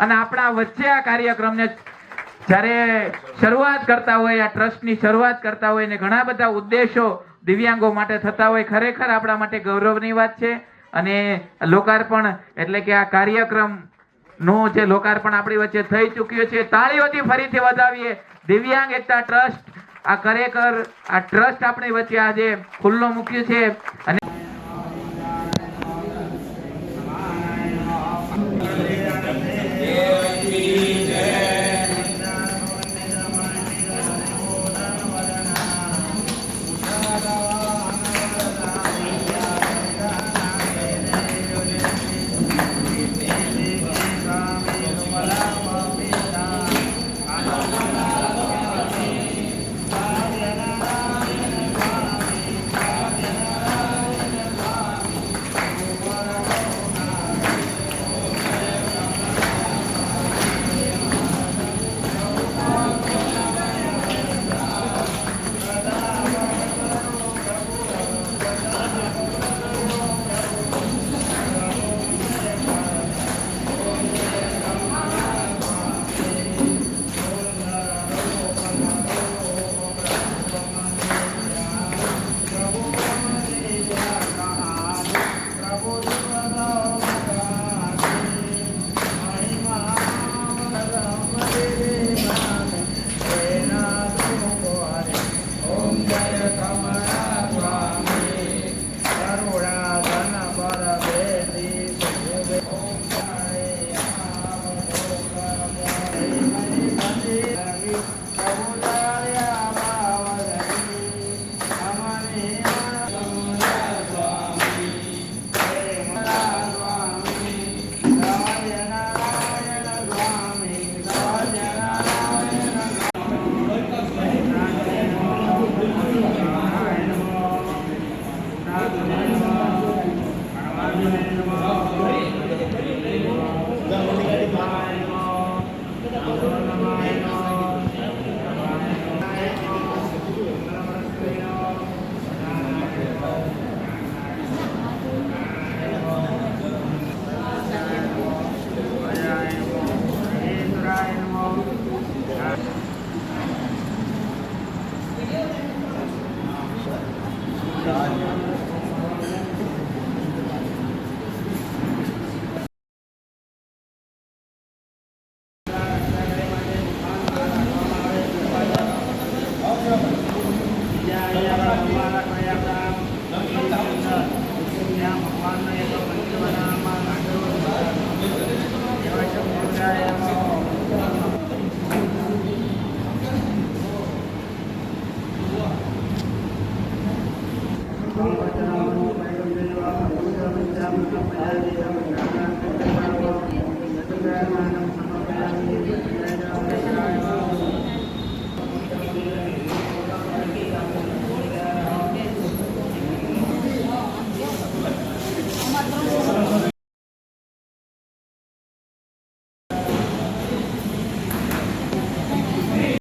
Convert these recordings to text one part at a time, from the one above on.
અને આપણા વચ્ચે આ કાર્યક્રમને જ્યારે શરૂઆત કરતા હોય, આ ટ્રસ્ટની શરૂઆત કરતા હોય ને ઘણા બધા ઉદ્દેશો દિવ્યાંગો માટે થતા હોય, ખરેખર આપણા માટે ગૌરવની વાત છે. અને લોકાર્પણ એટલે કે આ કાર્યક્રમનું જે લોકાર્પણ આપણી વચ્ચે થઈ ચૂક્યું છે, તાળીઓથી ફરીથી વધાવીએ. દિવ્યાંગ એકતા ટ્રસ્ટ, આ ખરેખર આ ટ્રસ્ટ આપણી વચ્ચે આજે ખુલ્લો મૂક્યું છે. અને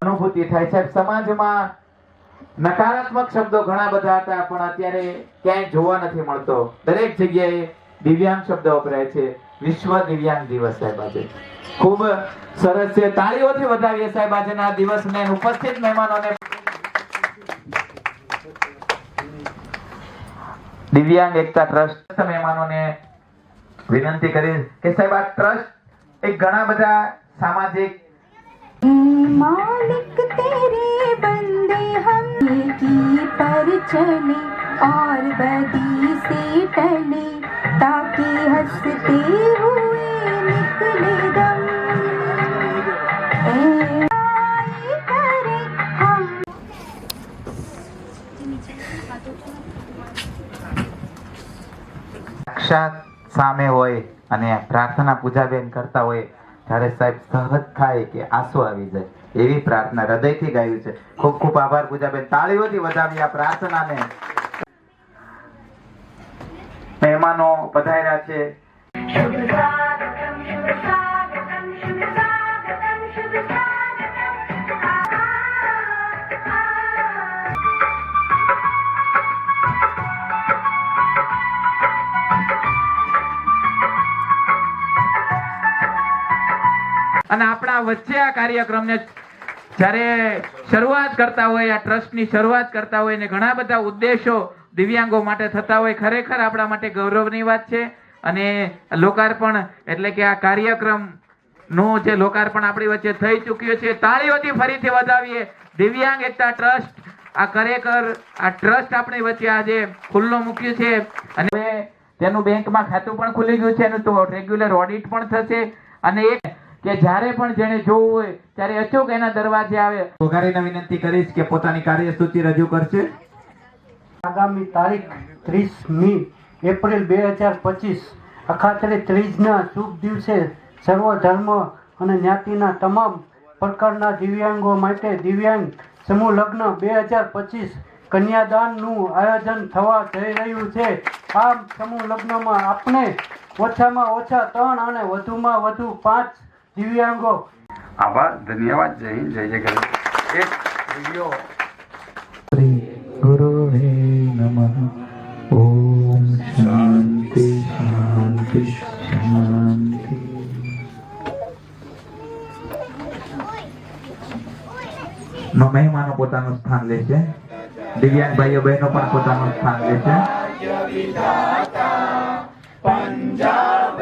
અનુભૂતિ થાય છે સમાજમાં નકારાત્મક શબ્દો ઘણા બધા હતા, પણ અત્યારે ક્યાંય જોવા નથી મળતો. દરેક જગ્યાએ દિવ્યાંગ શબ્દ વપરાય છે. વિશ્વ દિવ્યાંગ દિવસ સાહેબ આજે. ખૂબ સરસ છે. તાળીઓથી વધાવીએ સાહેબ આજના દિવસને ઉપસ્થિત મહેમાનોને. દિવ્યાંગ એકતા ટ્રસ્ટ મહેમાનોને વિનંતી કરી કે સાહેબ આ ટ્રસ્ટ એક ઘણા બધા સામાજિક માલિક તે की पर चले और बदी से टले ताकि हंसते हुए निकले दम ए आए करे हम સાક્ષાત સામે હોય અને પ્રાર્થના પૂજાબેન કરતા હોય ત્યારે સાહેબ સહજ થાય કે આંસુ આવી જાય. એવી પ્રાર્થના હૃદયથી ગાયું છે. ખૂબ ખૂબ આભાર પૂજાબેન. તાળીઓથી વધાવી આ પ્રાર્થનાને. મહેમાનો પધાર્યા છે. અને આપણા વચ્ચે આ કાર્યક્રમને જ્યારે શરૂઆત કરતા હોય, આ ટ્રસ્ટની શરૂઆત કરતા હોય ને ઘણા બધા ઉદ્દેશો દિવ્યાંગો માટે થતા હોય, ખરેખર આપણા માટે ગૌરવની વાત છે. અને લોકાર્પણ એટલે કે આ કાર્યક્રમનું જે લોકાર્પણ આપણી વચ્ચે થઈ ચૂક્યું છે, તાળીઓથી ફરીથી વધાવીએ. દિવ્યાંગ એકતા ટ્રસ્ટ, આ ખરેખર આ ટ્રસ્ટ આપણી વચ્ચે આજે ખુલ્લો મૂક્યું છે. અને તેનું બેંકમાં ખાતું પણ ખુલી ગયું છે, એનું તો રેગ્યુલર ઓડિટ પણ થશે. અને એક કે જ્યારે પણ જેને જોવું હોય ત્યારે અચૂક એના દરવાજે આવે. વઘારીને વિનંતી કરીશ કે પોતાની કાર્યસૂચિ રજૂ કરશે. આગામી તારીખ ત્રીસ મી એપ્રિલ બે હજાર પચીસ અખાત્રે ત્રીજના શુભ દિવસે સર્વ ધર્મ અને જ્ઞાતિના તમામ પ્રકારના દિવ્યાંગો માટે દિવ્યાંગ સમૂહ લગ્ન બે હજાર પચીસ કન્યાદાનનું આયોજન થવા જઈ રહ્યું છે. આ સમૂહ લગ્નમાં આપણે ઓછામાં ઓછા ત્રણ અને વધુમાં વધુ પાંચ દિવ્યાંગો આભાર ધન્યવાદ જય હિન્દ જય જય ગણેશ એક વીડિયો ગુરુવે નમઃ ઓમ શાંતિ શાંતિ શાંતિ મહેમાનો પોતાનું સ્થાન લે છે. દિવ્યાંગ ભાઈઓ બહેનો પણ પોતાનું સ્થાન લે છે.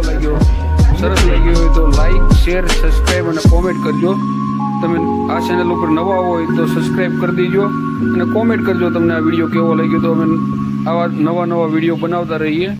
કેવો લાગ્યો. સરસ લાગ્યો હોય તો લાઈક શેર સબસ્ક્રાઈબ અને કોમેન્ટ કરજો. તમે આ ચેનલ ઉપર નવા હોય તો સબસ્ક્રાઈબ કરી દેજો અને કોમેન્ટ કરજો તમને આ વીડિયો કેવો લાગ્યો તો અમે આવા નવા નવા વીડિયો બનાવતા રહીએ.